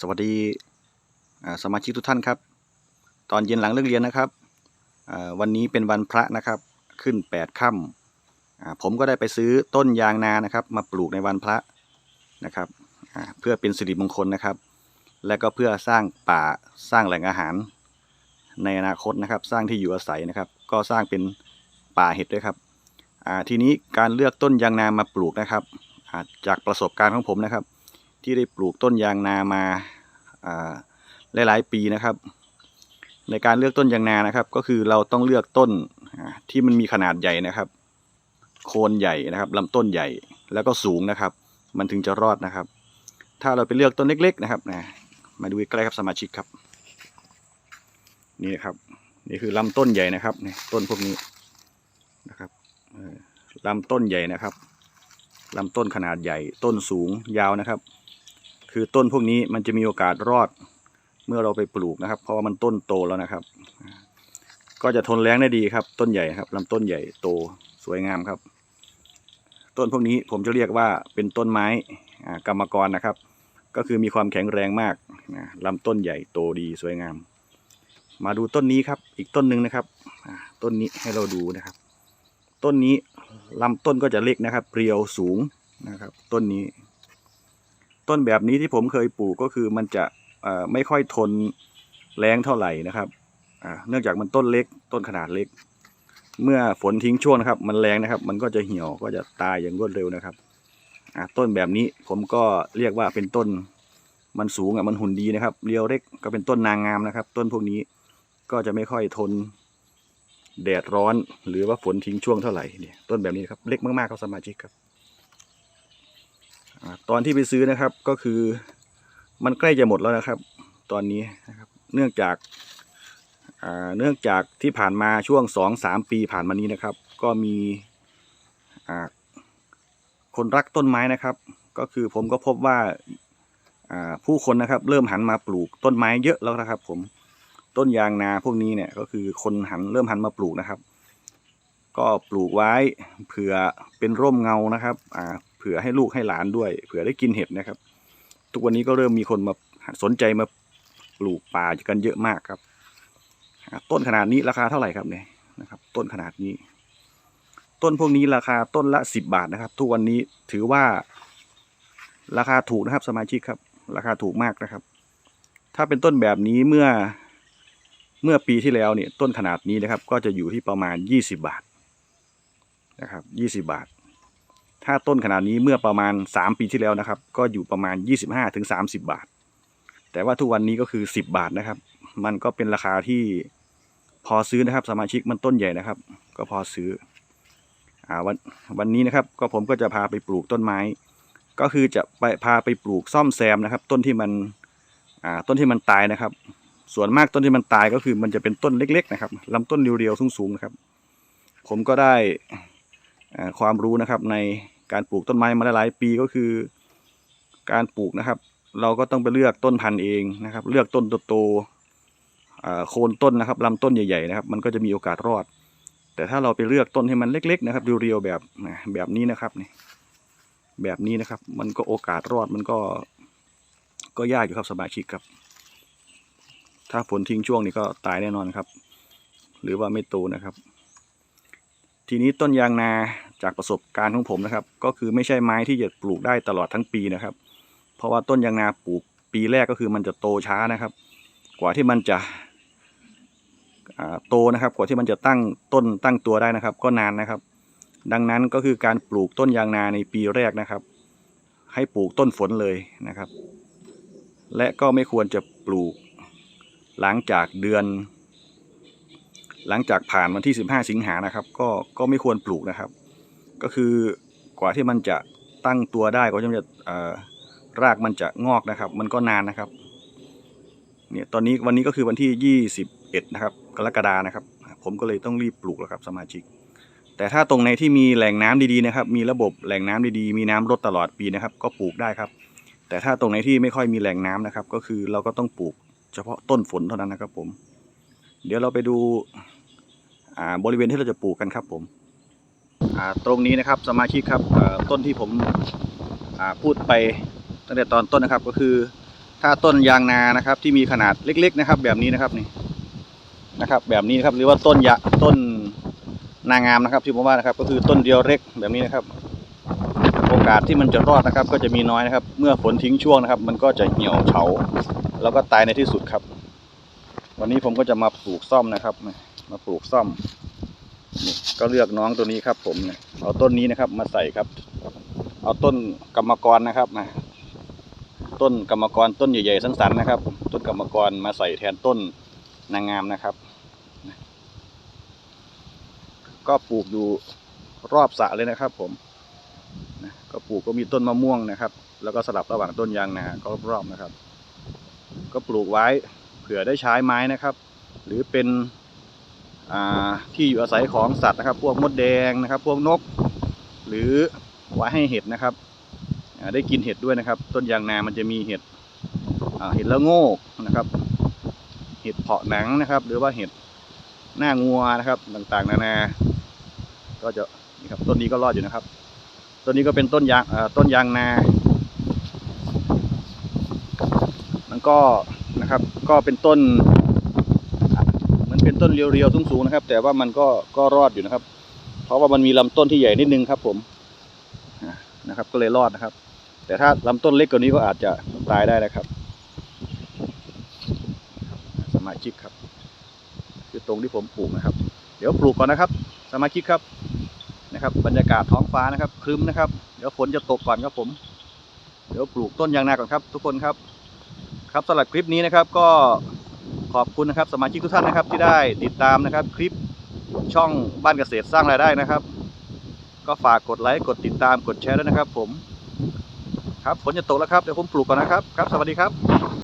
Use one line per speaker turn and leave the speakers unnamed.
สวัสดีสมาชิกทุกท่านครับ ตอนเย็นหลังเลิกเรียนนะครับวันนี้เป็นวันพระนะครับขึ้น8ปดค่ำอ่าผมก็ได้ไปซื้อต้นยางนานะครับ มาปลูกในวันพระนะครับเพื่อเป็นสิริมงคลนะครับ และก็เพื่อสร้างป่าสร้างแหล่งอาหาร ในอนาคตนะครับ สร้างที่อยู่อาศัยนะครับ ก็สร้างเป็นป่าเห็ดด้วยครับทีนี้การเลือกต้นยางนามาปลูกนะครับจากประสบการณ์ของผมนะครับ ที่ได้ปลูกต้นยางนามาหลายๆปีนะครับ ในการเลือกต้นยางนานะครับ ก็คือเราต้องเลือกต้นที่มันมีขนาดใหญ่นะครับ โคนใหญ่นะครับลำต้นใหญ่แล้วก็สูงนะครับ มันถึงจะรอดนะครับ ถ้าเราไปเลือกต้นเล็ก ๆ นะครับนะมาดูใกล้ครับสมาชิกครับ นี่นะครับ นี่คือลำต้นใหญ่นะครับนี่ต้นพวกนี้นะครับลำต้นใหญ่นะครับลำต้นขนาดใหญ่ต้นสูงยาวนะครับ คือต้นพวกนี้มันจะมีโอกาสรอดเมื่อเราไปปลูกนะครับ เพราะว่ามันต้นโตแล้วนะครับ ก็จะทนแรงได้ดีครับ ต้นใหญ่ครับลำต้นใหญ่โตสวยงามครับ ต้นพวกนี้ผมจะเรียกว่าเป็นต้นไม้กรรมกรนะครับ ก็คือมีความแข็งแรงมากนะลำต้นใหญ่โตดีสวยงาม มาดูต้นนี้ครับ อีกต้นหนึ่งนะครับต้นนี้ให้เราดูนะครับ ต้นนี้ลำต้นก็จะเล็กนะครับเรียวสูงนะครับ ต้นนี้ ต้นแบบนี้ที่ผมเคยปลูกก็คือมันจะไม่ค่อยทนแรงเท่าไหร่นะครับเนื่องจากมันต้นเล็กต้นขนาดเล็ก เมื่อฝนทิ้งช่วงนะครับ มันแรงนะครับ มันก็จะเหี่ยวก็จะตายอย่างรวดเร็วนะครับต้นแบบนี้ผมก็เรียกว่าเป็นต้นมันสูงอะมันหุ่นดีนะครับเรียวเล็กก็เป็นต้นนางงามนะครับ ต้นพวกนี้ก็จะไม่ค่อยทนแดดร้อน หรือว่าฝนทิ้งช่วงเท่าไหร่เนี่ยต้นแบบนี้ครับเล็กมากๆครับสมาชิกครับ ตอนที่ไปซื้อนะครับก็คือมันใกล้จะหมดแล้วนะครับ ตอนนี้นะครับ เนื่องจากาเนื่องจากที่ผ่านมาช่วงสองสามปีผ่านมานี้นะครับ ก็มีคนรักต้นไม้นะครับ ก็คือผมก็พบว่าอ่าผู้คนนะครับ เริ่มหันมาปลูกต้นไม้เยอะแล้วนะครับ ผมต้นยางนาพวกนี้เนี่ยก็คือคนหันเริ่มหันมาปลูกนะครับ ก็ปลูกไว้เผื่อเป็นร่มเงานะครับ อ่า เผื่อให้ลูกให้หลานด้วย เผื่อได้กินเห็ดนะครับ ทุกวันนี้ก็เริ่มมีคนมาสนใจมาปลูกป่ากันเยอะมากครับ ต้นขนาดนี้ราคาเท่าไหร่ครับเนี่ยนะครับ ต้นขนาดนี้ ต้นพวกนี้ราคาต้นละสิบบาทนะครับ ทุกวันนี้ถือว่าราคาถูกนะครับ สมาชิกครับ ราคาถูกมากนะครับ ถ้าเป็นต้นแบบนี้เมื่อเมื่อปีที่แล้วเนี่ยต้นขนาดนี้นะครับ ก็จะอยู่ที่ประมาณยี่สิบบาทนะครับยี่สิบาท ถ้าต้นขนาดนี้เมื่อประมาณ 3 ปีที่แล้วนะครับ ก็อยู่ประมาณ 25ถึง30 บาท แต่ว่าทุกวันนี้ก็คือ 10 บาทนะครับ มันก็เป็นราคาที่พอซื้อนะครับ สมาชิกมันต้นใหญ่นะครับ ก็พอซื้ออ่าวันวันนี้นะครับ ก็ผมก็จะพาไปปลูกต้นไม้ ก็คือจะไปพาไปปลูกซ่อมแซมนะครับ ต้นที่มันอ่าต้นที่มันตายนะครับ ส่วนมากต้นที่มันตายก็คือมันจะเป็นต้นเล็ก ๆ นะครับลำต้นเรียวๆสูงๆนะครับ ผมก็ได้ความรู้นะครับใน การปลูกต้นไม้มาหลายปีก็คือ การปลูกนะครับ เราก็ต้องไปเลือกต้นพันธุ์เองนะครับ เลือกต้นโตๆโคนต้นนะครับลำต้นใหญ่ๆนะครับ มันก็จะมีโอกาสรอด แต่ถ้าเราไปเลือกต้นให้มันเล็ก ๆ นะครับเรียวๆแบบแบบนี้นะครับนี่แบบนี้นะครับ มันก็โอกาสรอดมันก็ ก็ยากอยู่ครับสมาชิกครับ ถ้าฝนทิ้งช่วงนี้ก็ตายแน่นอนครับ หรือว่าไม่โตนะครับ ทีนี้ต้นยางนา จากประสบการณ์ของผมนะครับ ก็คือไม่ใช่ไม้ที่จะปลูกได้ตลอดทั้งปีนะครับ เพราะว่าต้นยางนาปลูกปีแรกก็คือมันจะโตช้านะครับ กว่าที่มันจะโตนะครับกว่าที่มันจะตั้งต้นตั้งตัวได้นะครับ ก็นานนะครับ ดังนั้นก็คือการปลูกต้นยางนาในปีแรกนะครับ ให้ปลูกต้นฝนเลยนะครับ และก็ไม่ควรจะปลูกหลังจากเดือน หลังจากผ่านวันที่ 15 สิงหานะครับ ก็ก็ไม่ควรปลูกนะครับ ก็คือกว่าที่มันจะตั้งตัวได้กว่าที่มันจะรากมันจะงอกนะครับ มันก็นานนะครับเนี่ยตอนนี้วันนี้ก็คือวันที่ 21 นะครับ กรกฎานะครับ ผมก็เลยต้องรีบปลูกแล้วครับสมาชิก แต่ถ้าตรงไหนที่มีแหล่งน้ำดีๆนะครับ มีระบบแหล่งน้ำดีๆ มีน้ำลดตลอดปีนะครับ ก็ปลูกได้ครับ แต่ถ้าตรงไหนที่ไม่ค่อยมีแหล่งน้ำนะครับ ก็คือเราก็ต้องปลูกเฉพาะต้นฝนเท่านั้นนะครับผม เดี๋ยวเราไปดูบริเวณที่เราจะปลูกกันครับผม ตรงนี้นะครับสมาชิกครับต้นที่ผมพูดไปตั้งแต่ตอนต้นนะครับก็คือถ้าต้นยางนานะครับที่มีขนาดเล็ก ๆ นะครับ แบบนี้นะครับนี่นะครับ แบบนี้นครับหรือว่าต้นยะต้นนางงามนะครับที่ผมว่านะครับ ก็คือต้นเดียวเล็กแบบนี้นะครับ โอกาสที่มันจะรอดนะครับ ก็จะมีน้อยนะครับ เมื่อฝนทิ้งช่วงนะครับ มันก็จะเหี่ยวเฉาแล้วก็ตายในที่สุดครับ วันนี้ผมก็จะมาปลูกซ่อมนะครับ มาปลูกซ่อม ก็เลือกน้องตัวนี้ครับ ผมเอาต้นนี้นะครับ มาใส่ครับ เอาต้นกรรมกรนะครับมาต้นกรรมกรต้นใหญ่ๆสันๆนะครับ ต้นกรรมกรมาใส่แทนต้นนางงามนะครับ ก็ปลูกอยู่รอบสระเลยนะครับ ผมก็ปลูกก็มีต้นมะม่วงนะครับ แล้วก็สลับระหว่างต้นยางนาก็รอบๆนะครับ ก็ปลูกไว้เผื่อได้ใช้ไม้นะครับ หรือเป็น ที่อยู่อาศัยของสัตว์นะครับ พวกมดแดงนะครับ พวกนก หรือไว้ให้เห็ดนะครับได้กินเห็ดด้วยนะครับ ต้นยางนามันจะมีเห็ดเห็ดละโงกนะครับ เห็ดเพาะหนังนะครับ หรือว่าเห็ดหน้างัวนะครับ ต่างๆ นานา ก็จะนี่ครับต้นนี้ก็รอดอยู่นะครับ ต้นนี้ก็เป็นต้นยางต้นยางนามันก็นะครับ ก็เป็นต้น เป็นต้นเรียวๆสูงๆนะครับ แต่ว่ามันก็ก็รอดอยู่นะครับ เพราะว่ามันมีลำต้นที่ใหญ่นิดนึงครับ ผมนะครับ ก็เลยรอดนะครับ แต่ถ้าลำต้นเล็กกว่านี้ก็อาจจะตายได้นะครับ สมาชิกครับ คือตรงที่ผมปลูกนะครับ เดี๋ยวปลูกก่อนนะครับ สมาชิกครับนะครับ บรรยากาศท้องฟ้านะครับครึ้มนะครับ เดี๋ยวฝนจะตกก่อนครับผมเดี๋ยวปลูกต้นยางนาก่อนครับ ทุกคนครับ ครับสำหรับคลิปนี้นะครับก็ ขอบคุณนะครับ สมาชิกทุกท่านนะครับที่ได้ติดตามนะครับ คลิปช่องบ้านเกษตรสร้างรายได้นะครับ ก็ฝากกดไลค์กดติดตามกดแชร์ด้วยนะครับ ผม ครับฝนจะตกแล้วครับเดี๋ยวผมปลูกก่อนนะครับครับ สวัสดีครับ